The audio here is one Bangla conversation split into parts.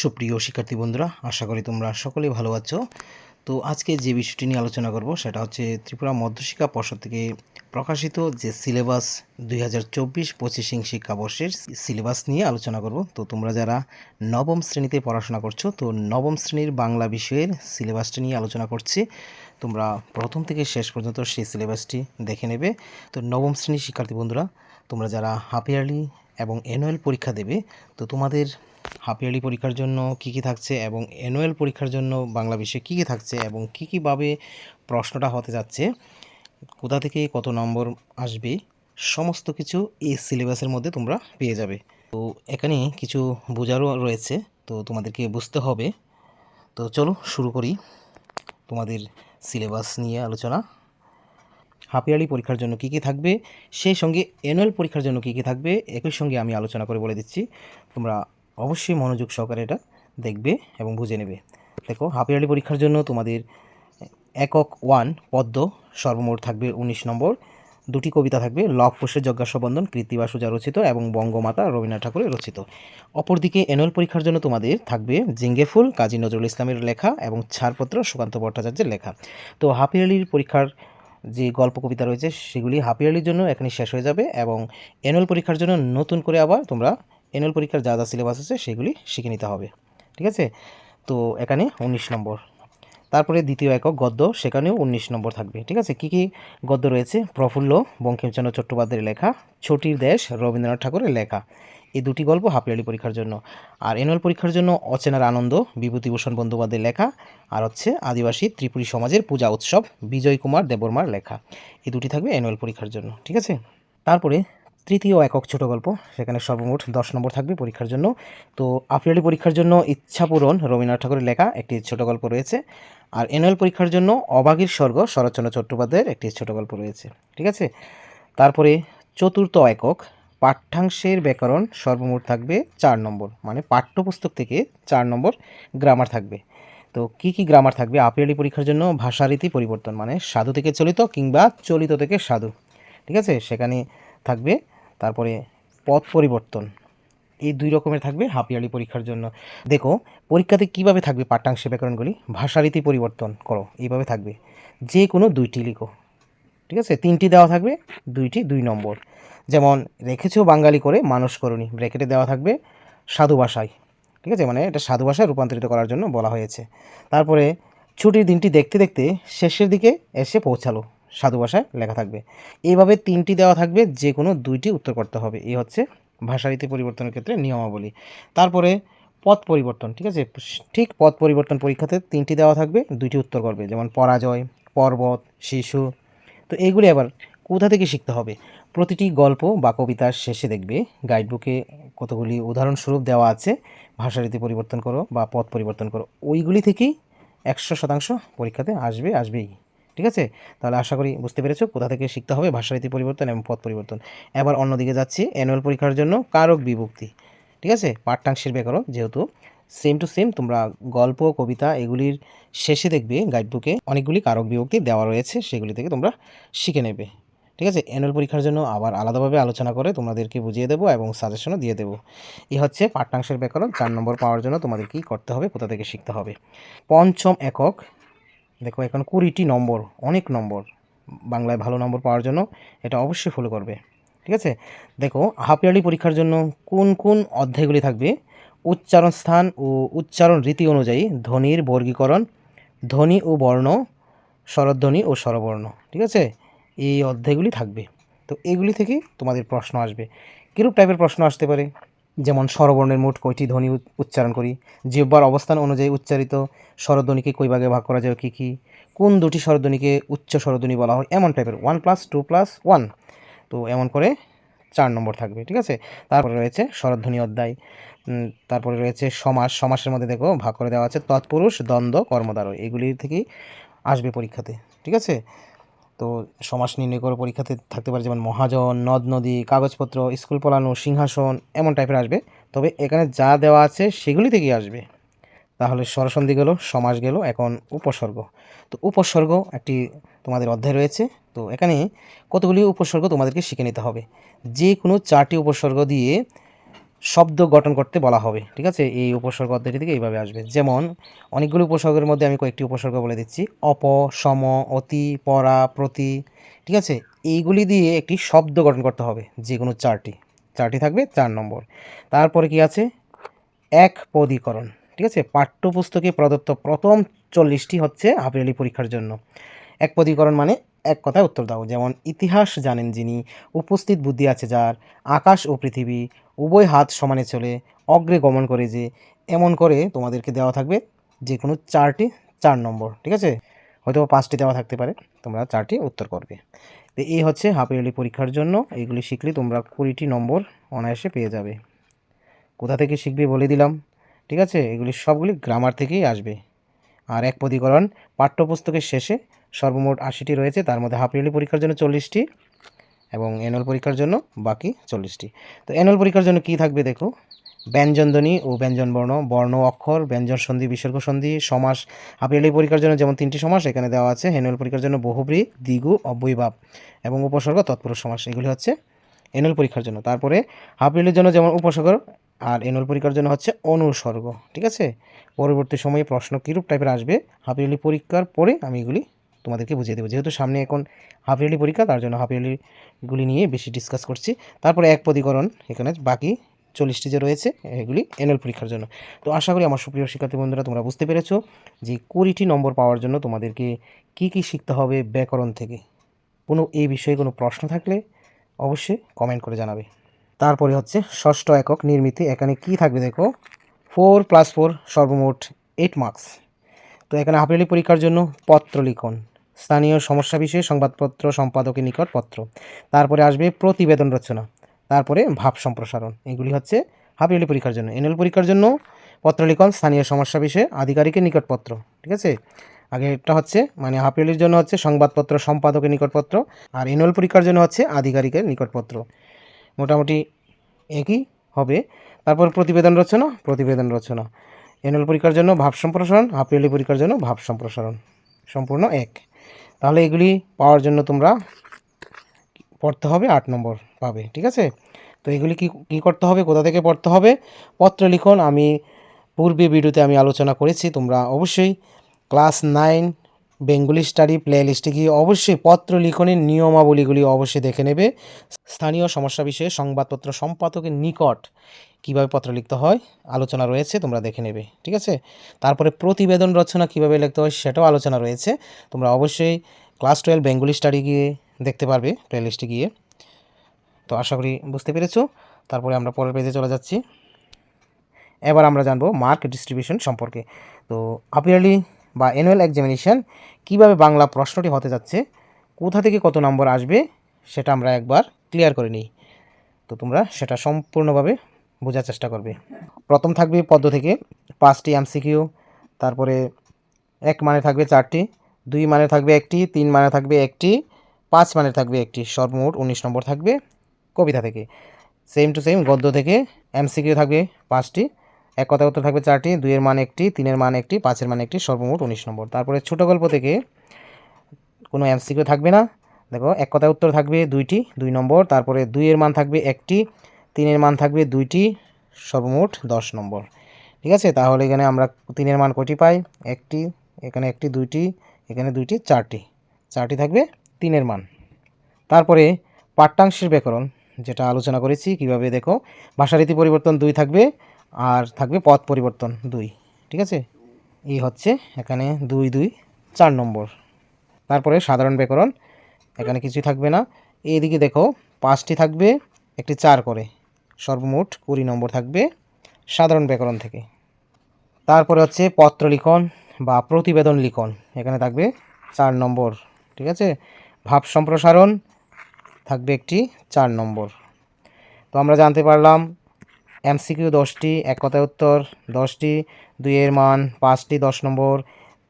সুপ্রিয় শিক্ষার্থী বন্ধুরা, আশা করি তোমরা সকলেই ভালো আছো। তো আজকে যে বিষয়টি নিয়ে আলোচনা করব, সেটা হচ্ছে ত্রিপুরা মধ্যশিক্ষা পর্ষদ থেকে প্রকাশিত যে সিলেবাস দুই হাজার চব্বিশ পঁচিশিং শিক্ষাবর্ষের সিলেবাস নিয়ে আলোচনা করব। তো তোমরা যারা নবম শ্রেণীতে পড়াশোনা করছ, তো নবম শ্রেণির বাংলা বিষয়ের সিলেবাসটি নিয়ে আলোচনা করছি। তোমরা প্রথম থেকে শেষ পর্যন্ত সেই সিলেবাসটি দেখে নেবে। তো নবম শ্রেণির শিক্ষার্থী বন্ধুরা, তোমরা যারা হাফ ইয়ারলি এবং অ্যানুয়াল পরীক্ষা দেবে, তো তোমাদের হাফ ইয়ারলি পরীক্ষার জন্য কী কী থাকছে এবং অ্যানুয়াল পরীক্ষার জন্য বাংলা বিষয়ে কী কী থাকছে এবং কী কীভাবে প্রশ্নটা হতে যাচ্ছে, কোথা থেকে কত নম্বর আসবে, সমস্ত কিছু এই সিলেবাসের মধ্যে তোমরা পেয়ে যাবে। তো এখানে কিছু বোঝারও রয়েছে, তো তোমাদেরকে বুঝতে হবে। তো চলো শুরু করি তোমাদের সিলেবাস নিয়ে আলোচনা। হাফ ইয়ারলি পরীক্ষার জন্য কী কী থাকবে, সেই সঙ্গে অ্যানুয়াল পরীক্ষার জন্য কী কী থাকবে, একই সঙ্গে আমি আলোচনা করে বলে দিচ্ছি। তোমরা অবশ্যই মনোযোগ সহকারে এটা দেখবে এবং বুঝে নেবে। দেখো হাফ ইয়ারলি পরীক্ষার জন্য তোমাদের একক ওয়ান পদ্ম সর্বমোট থাকবে উনিশ নম্বর। দুটি কবিতা থাকবে লভ কোষের যজ্ঞাসবন্ধন কৃত্তিবা সুজা রচিত এবং বঙ্গমাতা রবীন্দ্রনাথ ঠাকুরের রচিত। অপরদিকে অ্যানুয়াল পরীক্ষার জন্য তোমাদের থাকবে জিঙ্গে ফুল, কাজী নজরুল ইসলামের লেখা এবং ছাড়পত্র সুকান্ত ভট্টাচার্যের লেখা। তো হাফ ইয়ারলির পরীক্ষার যে গল্প কবিতা রয়েছে, সেগুলি হাফ ইয়ারলির জন্য এখানে শেষ হয়ে যাবে এবং অ্যানুয়াল পরীক্ষার জন্য নতুন করে আবার তোমরা অ্যানুয়াল পরীক্ষার যা যা সিলেবাস আছে সেগুলি শিখে নিতে হবে, ঠিক আছে? তো এখানে উনিশ নম্বর। তারপরে দ্বিতীয় একক গদ্য, সেখানেও উনিশ নম্বর থাকবে, ঠিক আছে? কী কী গদ্য রয়েছে? প্রফুল্ল, বঙ্কিমচন্দ্র চট্টোপাধ্যায়ের লেখা, ছটির দেশ, রবীন্দ্রনাথ ঠাকুরের লেখা। এই দুটি গল্প হাফ ইয়ারলি পরীক্ষার জন্য। আর অ্যানুয়াল পরীক্ষার জন্য অচেনার আনন্দ, বিভূতিভূষণ বন্দ্যোপাধ্যায়ের লেখা, আর হচ্ছে আদিবাসী ত্রিপুরী সমাজের পূজা উৎসব বিজয় কুমার দেববর্মার লেখা। এই দুটি থাকবে অ্যানুয়াল পরীক্ষার জন্য, ঠিক আছে? তারপরে তৃতীয় একক ছোট গল্প। সেখানে সর্বমোট দশ নম্বর থাকবে পরীক্ষার জন্য। তো আপিয়ালি পরীক্ষার জন্য ইচ্ছা পূরণ রবীন্দ্রনাথ ঠাকুরের লেখা একটি ছোট গল্প রয়েছে। আর অ্যানুয়াল পরীক্ষার জন্য অবাগীর স্বর্গ শরৎচন্দ্র চট্টোপাধ্যায়ের একটি ছোট গল্প রয়েছে। ঠিক আছে? তারপরে চতুর্থ একক, পাঠ্যাংশের ব্যাকরণ সর্বমোট থাকবে চার নম্বর। মানে পাঠ্যপুস্তক থেকে চার নম্বর গ্রামার থাকবে। তো কি কি গ্রামার থাকবে আপিয়ালি পরীক্ষার জন্য? ভাষারীতি পরিবর্তন মানে সাধু থেকে চলিত কিংবা চলিত থেকে সাধু। ঠিক আছে? সেখানে থাকবে তারপরে পথ পরিবর্তন। এই দুই রকমের থাকবে হাফ ইয়ারলি পরীক্ষার জন্য। দেখো, পরীক্ষাতে কীভাবে থাকবে পাঠ্যাংশ ব্যাকরণগুলি? ভাষারীতি পরিবর্তন করো, এইভাবে থাকবে। যে কোনো দুইটি লিখো, ঠিক আছে? তিনটি দেওয়া থাকবে, দুইটি দুই নম্বর। যেমন, রেখেছো বাঙালি করে মানুষ করণী, ব্র্যাকেটে দেওয়া থাকবে সাধু ভাষায়, ঠিক আছে? মানে এটা সাধু ভাষায় রূপান্তরিত করার জন্য বলা হয়েছে। তারপরে, ছুটির দিনটি দেখতে দেখতে শেষের দিকে এসে পৌঁছালো। সাধু ভাষায় লেখা থাকবে। এইভাবে তিনটি দেওয়া থাকবে যে কোনো দুইটি উত্তর করতে হবে। এই হচ্ছে ভাষারীতি পরিবর্তনের ক্ষেত্রে নিয়মাবলী। তারপরে পথ পরিবর্তন, ঠিক আছে? ঠিক পথ পরিবর্তন পরীক্ষাতে তিনটি দেওয়া থাকবে, দুইটি উত্তর করবে। যেমন পরাজয়, পর্বত, শিশু। তো এইগুলি আবার কোথা থেকে শিখতে হবে? প্রতিটি গল্প বা কবিতার শেষে দেখবে গাইডবুকে কতগুলি উদাহরণস্বরূপ দেওয়া আছে। ভাষারীতি পরিবর্তন করো বা পথ পরিবর্তন করো। ওইগুলি থেকেই একশো শতাংশ পরীক্ষাতে আসবে, আসবেই। ঠিক আছে? তাহলে আশা করি বুঝতে পেরেছ কোথা থেকে শিখতে হবে ভাষারীতি পরিবর্তন এবং পথ পরিবর্তন। এবার অন্যদিকে যাচ্ছি অ্যানুয়াল পরীক্ষার জন্য কারক বিভক্তি। ঠিক আছে? পাঠ্যাংশের ব্যাকরণ যেহেতু সেম টু সেম তোমরা গল্প, কবিতা এগুলির শেষে দেখবে গাইডবুকে অনেকগুলি কারক বিভক্তি দেওয়া রয়েছে, সেগুলি থেকে তোমরা শিখে নেবে। ঠিক আছে? অ্যানুয়াল পরীক্ষার জন্য আবার আলাদাভাবে আলোচনা করে তোমাদেরকে বুঝিয়ে দেবো এবং সাজেশনও দিয়ে দেবো। এই হচ্ছে পাঠ্যাংশের ব্যাকরণ, চার নম্বর পাওয়ার জন্য তোমাদের কী করতে হবে, কোথা থেকে শিখতে হবে? পঞ্চম একক দেখো, এখন কুড়িটি নম্বর, অনেক নম্বর, বাংলায় ভালো নম্বর পাওয়ার জন্য এটা অবশ্যই ফলো করবে, ঠিক আছে? দেখো হাফ ইয়ারলি পরীক্ষার জন্য কোন কোন অধ্যায়গুলি থাকবে? উচ্চারণ স্থান ও উচ্চারণ রীতি অনুযায়ী ধ্বনির বর্গীকরণ, ধ্বনি ও বর্ণ, স্বরধ্বনি ও স্বরবর্ণ, ঠিক আছে? এই অধ্যায়গুলি থাকবে। তো এগুলি থেকে তোমাদের প্রশ্ন আসবে। কীরূপ টাইপের প্রশ্ন আসতে পারে? যেমন স্বরবর্ণের মোট কয়টি ধ্বনি উচ্চারণ করি? জিহ্বার অবস্থান অনুযায়ী উচ্চারিত স্বরধ্বনিকে কই ভাগে ভাগ করা যায় কী কী? কোন দুটি স্বরধ্বনিকে উচ্চ স্বরধ্বনি বলা হয়? এমন টাইপের one plus two plus one তো এমন করে চার নম্বর থাকবে, ঠিক আছে? তারপরে রয়েছে স্বরধ্বনি অধ্যায়। তারপরে রয়েছে সমাস। সমাসের মধ্যে দেখো ভাগ করে দেওয়া আছে। তৎপুরুষ, দ্বন্দ্ব, কর্মদ্বারয়। এগুলি থেকেই আসবে পরীক্ষাতে, ঠিক আছে? তো সমাস নির্ণয় করে পরীক্ষাতে থাকতে পারে যেমন মহাজন, নদ নদী, কাগজপত্র, স্কুল পলানো, সিংহাসন, এমন টাইপের আসবে। তবে এখানে যা দেওয়া আছে সেগুলি থেকেই আসবে। তাহলে স্বরসন্ধি গেল, সমাস গেল, এখন উপসর্গ। তো উপসর্গ একটি তোমাদের অধ্যায় রয়েছে। তো এখানে কতগুলি উপসর্গ তোমাদেরকে শিখে নিতে হবে? যে কোনো চারটি উপসর্গ দিয়ে শব্দ গঠন করতে বলা হবে, ঠিক আছে? এই উপসর্গ অধ্যায়টি থেকে এইভাবে আসবে। যেমন, অনেকগুলো উপসর্গের মধ্যে আমি কয়েকটি উপসর্গ বলে দিচ্ছি। অপ, সম, অতি, পরা, প্রতি, ঠিক আছে? এইগুলি দিয়ে একটি শব্দ গঠন করতে হবে, যে কোনো চারটি। চারটি থাকবে, চার নম্বর। তারপরে কি আছে? এক পদীকরণ, ঠিক আছে? পাঠ্যপুস্তকে প্রদত্ত প্রথম চল্লিশটি হচ্ছে হাফিয়ালি পরীক্ষার জন্য। এক পদীকরণ মানে এক কথায় উত্তর দাও। যেমন, ইতিহাস জানেন যিনি, উপস্থিত বুদ্ধি আছে যার, আকাশ ও পৃথিবী উভয় হাত সমানে চলে অগ্রে গমন করে যে এমন করে তোমাদেরকে দেওয়া থাকবে যে কোনো চারটি চার নম্বর, ঠিক আছে? হয়তো পাঁচটি দেওয়া থাকতে পারে, তোমরা চারটি উত্তর করবে। তো এই হচ্ছে হাফ ইয়ারলি পরীক্ষার জন্য, এইগুলি শিখলে তোমরা কুড়িটি নম্বর অনায়াসে পেয়ে যাবে। কোথা থেকে শিখবে বলে দিলাম, ঠিক আছে? এগুলি সবগুলি গ্রামার থেকেই আসবে। আর এক পদীকরণ পাঠ্যপুস্তকের শেষে সর্বমোট আশিটি রয়েছে, তার মধ্যে হাফ ইয়ারলি পরীক্ষার জন্য চল্লিশটি। এবং অ্যানুয়াল পরীক্ষার জন্য বাকি চল্লিশটি। তো অ্যানুয়াল পরীক্ষার জন্য কী থাকবে দেখো? ব্যঞ্জনধ্বনি ও ব্যঞ্জনবর্ণ বর্ণ অক্ষর, ব্যঞ্জন সন্ধি, বিসর্গ সন্ধি, সমাস। হাফিয়ালি পরীক্ষার জন্য যেমন তিনটি সমাস, এখানে দেওয়া আছে অ্যানুয়াল পরীক্ষার জন্য বহুব্রী, দ্বিগু, অব্যয়ভাব এবং উপসর্গ, তৎপুরুষ সমাস। এগুলি হচ্ছে অ্যানুয়াল পরীক্ষার জন্য। তারপরে হাফিয়ালির জন্য যেমন উপসর্গ আর অ্যানুয়াল পরীক্ষার জন্য হচ্ছে অনুসর্গ, ঠিক আছে? পরবর্তী সময়ে প্রশ্ন কীরূপ টাইপের আসবে? হাফিয়ালি পরীক্ষার পরে আমি এগুলি তোমাদেরকে বুঝিয়ে দেবো। যেহেতু সামনে এখন হাফ ইয়ারলি পরীক্ষা, তার জন্য হাফ ইয়ারলিগুলি নিয়ে বেশি ডিসকাস করছি। তারপরে এক পদীকরণ এখানে বাকি চল্লিশটি যে রয়েছে, এগুলি এনএল পরীক্ষার জন্য। তো আশা করি আমার সুপ্রিয় শিক্ষার্থী বন্ধুরা, তোমরা বুঝতে পেরেছ যে কুড়িটি নম্বর পাওয়ার জন্য তোমাদেরকে কি কি শিখতে হবে ব্যাকরণ থেকে। কোনো এই বিষয়ে কোনো প্রশ্ন থাকলে অবশ্যই কমেন্ট করে জানাবে। তারপরে হচ্ছে ষষ্ঠ একক নির্মিতি, এখানে কি থাকবে দেখো? ফোর প্লাস ফোর সর্বমোট এইট মার্কস তো এখানে হাফিয়ালি পরীক্ষার জন্য পত্র লিখন। স্থানীয় সমস্যা বিষয়ে সংবাদপত্র সম্পাদকের নিকট পত্র। তারপরে আসবে প্রতিবেদন রচনা। তারপরে ভাব সম্প্রসারণ। এগুলি হচ্ছে হাফিয়ালি পরীক্ষার জন্য। এনএল পরীক্ষার জন্য পত্র লিখন, স্থানীয় সমস্যা বিষয়ে আধিকারিকের নিকটপত্র ঠিক আছে? আগে একটা হচ্ছে মানে হাফিয়ালির জন্য হচ্ছে সংবাদপত্র সম্পাদকের নিকটপত্র আর এনুয়াল পরীক্ষার জন্য হচ্ছে আধিকারিকের নিকটপত্র মোটামুটি একই হবে। তারপর প্রতিবেদন রচনা প্রতিবেদন রচনা। এনুয়াল পরীক্ষার জন্য ভাব সম্প্রসারণ হাফ ইয়ারলি পরীক্ষার জন্য ভাব সম্প্রসারণ। সম্পূর্ণ এক। তাহলে এগুলি পাওয়ার জন্য তোমরা পড়তে হবে আট নম্বর পাবে, ঠিক আছে? তো এগুলি কি, কী করতে হবে, কোথা থেকে পড়তে হবে? পত্র লিখন, আমি পূর্বে ভিডিওতে আমি আলোচনা করেছি, তোমরা অবশ্যই class nine Bengali study play লিস্টে গিয়ে অবশ্যই পত্র লিখনের নিয়মাবলীগুলি অবশ্যই দেখে নেবে। স্থানীয় সমস্যা বিষয়ে সংবাদপত্র সম্পাদকের নিকট কীভাবে পত্র লিখতে হয়, আলোচনা রয়েছে, তোমরা দেখে নেবে, ঠিক আছে? তারপরে প্রতিবেদন রচনা কীভাবে লিখতে হয়, সেটাও আলোচনা রয়েছে। তোমরা অবশ্যই ক্লাস টুয়েলভ বেঙ্গলি স্টাডি গিয়ে দেখতে পারবে প্লে লিস্টে গিয়ে। তো আশা করি বুঝতে পেরেছ? তারপরে আমরা পরের পেজে চলে যাচ্ছি। এবার আমরা জানব মার্ক ডিস্ট্রিবিউশন সম্পর্কে। তো আপিয়ারলি বা অ্যানুয়াল এক্সামিনেশন কীভাবে বাংলা প্রশ্নটি হতে যাচ্ছে, কোথা থেকে কত নম্বর আসবে, সেটা আমরা একবার ক্লিয়ার করে নিই। তো তোমরা সেটা সম্পূর্ণভাবে বোঝার চেষ্টা করবে। প্রথম থাকবে পদ্ম থেকে, পাঁচটি এমসিকিউ তারপরে এক মানে থাকবে চারটি, দুই মানে থাকবে একটি, তিন মানে থাকবে একটি, পাঁচ মানে থাকবে একটি, সর্বমোট উনিশ নম্বর থাকবে কবিতা থেকে। সেম টু সেম গদ্য থেকে এমসিকিউ থাকবে পাঁচটি, এক কথা উত্তর থাকবে চারটি, দুইয়ের মান একটি, তিনের মান একটি, পাঁচের মান একটি, সর্বমোট উনিশ নম্বর। তারপরে ছোটো গল্প থেকে কোনো এমসিকিউ থাকবে না, দেখো, এক কথা উত্তর থাকবে দুইটি, দুই নম্বর, তারপরে দুইয়ের মান থাকবে একটি তিনের মান থাকবে দুইটি, সর্বমোট দশ নম্বর। ঠিক আছে? তাহলে এখানে আমরা তিনের মান কয়টি পাই? একটি, এখানে একটি দুইটি, এখানে দুইটি চারটি। চারটি থাকবে তিনের মান। তারপরে পাঠ্যাংশের ব্যাকরণ, যেটা আলোচনা করেছি, কীভাবে দেখো, ভাষারীতি পরিবর্তন দুই থাকবে আর থাকবে পথ পরিবর্তন দুই। ঠিক আছে? এই হচ্ছে এখানে দুই দুই, চার নম্বর। তারপরে সাধারণ ব্যাকরণ, এখানে কিছুই থাকবে না। এইদিকে দেখো, পাঁচটি থাকবে, একটি চার করে। সর্বমোট কুড়ি নম্বর থাকবে সাধারণ ব্যাকরণ থেকে। তারপরে হচ্ছে পত্র লিখন বা প্রতিবেদন লিখন, এখানে থাকবে চার নম্বর, ঠিক আছে? ভাব সম্প্রসারণ থাকবে একটি চার নম্বর। তো আমরা জানতে পারলাম এমসিকিউ দশটি, এক কথায় উত্তর, দশটি, দুইয়ের মান, পাঁচটি দশ নম্বর,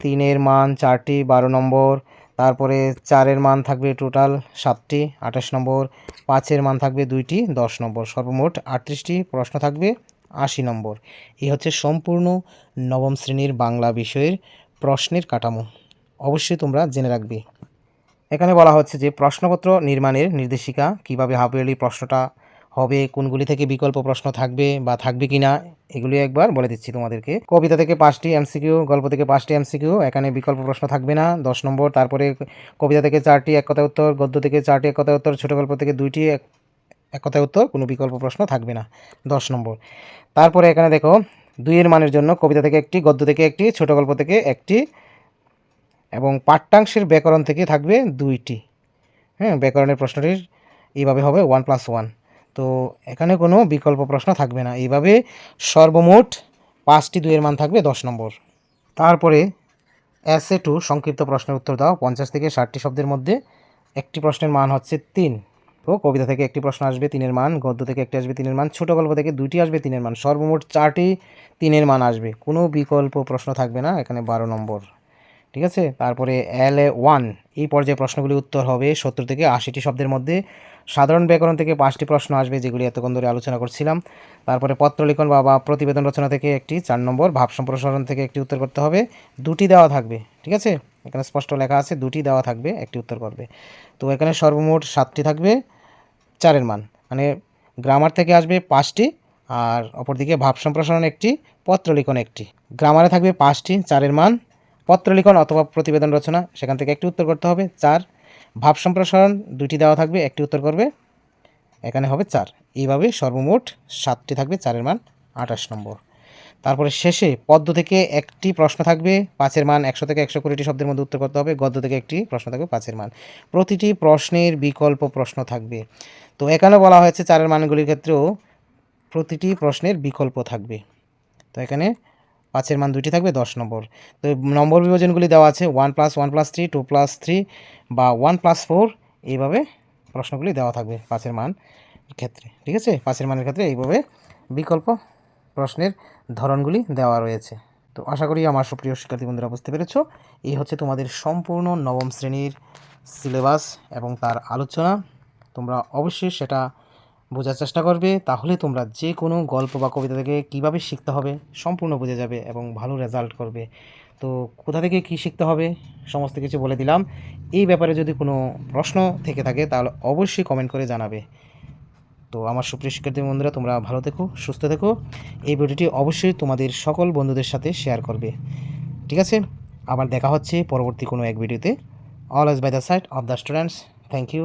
তিনের মান, চারটি, বারো নম্বর তারপরে চারের মান থাকবে টোটাল সাতটি, আঠাশ নম্বর, পাঁচের মান থাকবে দুইটি, দশ নম্বর। সর্বমোট আটত্রিশটি প্রশ্ন থাকবে, আশি নম্বর। এই হচ্ছে সম্পূর্ণ নবম শ্রেণির বাংলা বিষয়ের প্রশ্নের কাঠামো। অবশ্যই তোমরা জেনে রাখবে। এখানে বলা হচ্ছে যে প্রশ্নপত্র নির্মাণের নির্দেশিকা কীভাবে হাফ ইয়ারলি প্রশ্নটা হবে, কোনগুলি থেকে বিকল্প প্রশ্ন থাকবে বা থাকবে কি না এগুলি একবার বলে দিচ্ছি তোমাদেরকে। কবিতা থেকে পাঁচটি এমসিকিউ, গল্প থেকে পাঁচটি এমসিকিউ, এখানে বিকল্প প্রশ্ন থাকবে না, দশ নম্বর, তারপরে কবিতা থেকে চারটি এক কথা উত্তর, গদ্য থেকে চারটি এক কথা উত্তর, ছোট গল্প থেকে দুইটি এক এক কথায় উত্তর, কোনো বিকল্প প্রশ্ন থাকবে না, দশ নম্বর। তারপরে এখানে দেখো, দুইয়ের মানের জন্য কবিতা থেকে একটি, গদ্য থেকে একটি, ছোট গল্প থেকে একটি এবং পাঠ্যাংশের ব্যাকরণ থেকে থাকবে দুইটি। হ্যাঁ ব্যাকরণের প্রশ্নটির এইভাবে হবে ওয়ান প্লাস ওয়ান তো এখানে কোনো বিকল্প প্রশ্ন থাকবে না। এইভাবে সর্বমোট পাঁচটি দুইয়ের মান থাকবে দশ নম্বর। তারপরে এসে টু সংক্ষিপ্ত প্রশ্নের উত্তর দাও। পঞ্চাশ থেকে ষাটটি শব্দের মধ্যে একটি প্রশ্নের মান হচ্ছে তিন। তো কবিতা থেকে একটি প্রশ্ন আসবে, তিনের মান। গদ্য থেকে একটি আসবে, তিনের মান। ছোট গল্প থেকে দুইটি আসবে, তিনের মান। সর্বমোট চারটি তিনের মান আসবে। কোনো বিকল্প প্রশ্ন থাকবে না এখানে বারো নম্বর। ঠিক আছে? তারপরে এল এ ওয়ান এই পর্যায়ে প্রশ্নগুলি উত্তর হবে সত্তর থেকে আশিটি শব্দের মধ্যে। সাধারণ ব্যাকরণ থেকে পাঁচটি প্রশ্ন আসবে যেগুলি এতক্ষণ ধরে আলোচনা করছিলাম। তারপরে পত্রলিখন বা বা প্রতিবেদন রচনা থেকে একটি চার নম্বর, ভাব সম্প্রসারণ থেকে একটি উত্তর করতে হবে। দুটি দেওয়া থাকবে, ঠিক আছে? এখানে স্পষ্ট লেখা আছে, দুটি দেওয়া থাকবে, একটি উত্তর করবে। তো এখানে সর্বমোট সাতটি থাকবে, চারের মান। মানে গ্রামার থেকে আসবে পাঁচটি, আর অপরদিকে ভাব সম্প্রসারণ একটি পত্রলিখন একটি। গ্রামারে থাকবে পাঁচটি, চারের মান। পত্রলিখন অথবা প্রতিবেদন রচনা, সেখান থেকে একটি উত্তর করতে হবে, চার। ভাব সম্প্রসারণ দুটি দেওয়া থাকবে, একটি উত্তর করবে। এখানে হবে চার। এইভাবে সর্বমোট সাতটি থাকবে, চারের মান আঠাশ নম্বর। তারপরে শেষে পদ্ম থেকে একটি প্রশ্ন থাকবে, পাঁচের মান একশো থেকে একশো কুড়িটি শব্দের মধ্যে উত্তর করতে হবে, গদ্য থেকে একটি প্রশ্ন থাকবে, পাঁচের মান। প্রতিটি প্রশ্নের বিকল্প প্রশ্ন থাকবে। তো এখানে বলা হয়েছে চারের মানগুলির ক্ষেত্রেও প্রতিটি প্রশ্নের বিকল্প থাকবে। তো এখানে পাঁচের মান দুটি থাকবে, দশ নম্বর। তো নম্বর বিভাজনগুলি দেওয়া আছে one plus one plus three two plus three বা ওয়ান প্লাস ফোর এইভাবে প্রশ্নগুলি দেওয়া থাকবে পাঁচের মান ক্ষেত্রে, ঠিক আছে? পাঁচের মানের ক্ষেত্রে এইভাবে বিকল্প প্রশ্নের ধরনগুলি দেওয়া রয়েছে। তো আশা করি আমার সুপ্রিয় শিক্ষার্থী বন্ধুরা বুঝতে পেরেছ, এই হচ্ছে তোমাদের সম্পূর্ণ নবম শ্রেণির সিলেবাস এবং তার আলোচনা। তোমরা অবশ্যই সেটা বোঝার চেষ্টা করবে, তাহলে তোমরা যে কোনো গল্প বা কবিতা থেকে কীভাবে শিখতে হবে সম্পূর্ণ বুঝে যাবে এবং ভালো রেজাল্ট করবে। তো কোথা থেকে কী শিখতে হবে সমস্ত কিছু বলে দিলাম। এই ব্যাপারে যদি কোনো প্রশ্ন থেকে থাকে, তাহলে অবশ্যই কমেন্ট করে জানাবে। তো আমার সুপ্রিয় শিক্ষার্থী বন্ধুরা, তোমরা ভালো থেকো, সুস্থ থেকো। এই ভিডিওটি অবশ্যই তোমাদের সকল বন্ধুদের সাথে শেয়ার করবে। ঠিক আছে? আবার দেখা হচ্ছে পরবর্তী কোনো এক ভিডিওতে। All as by the side of the students thank you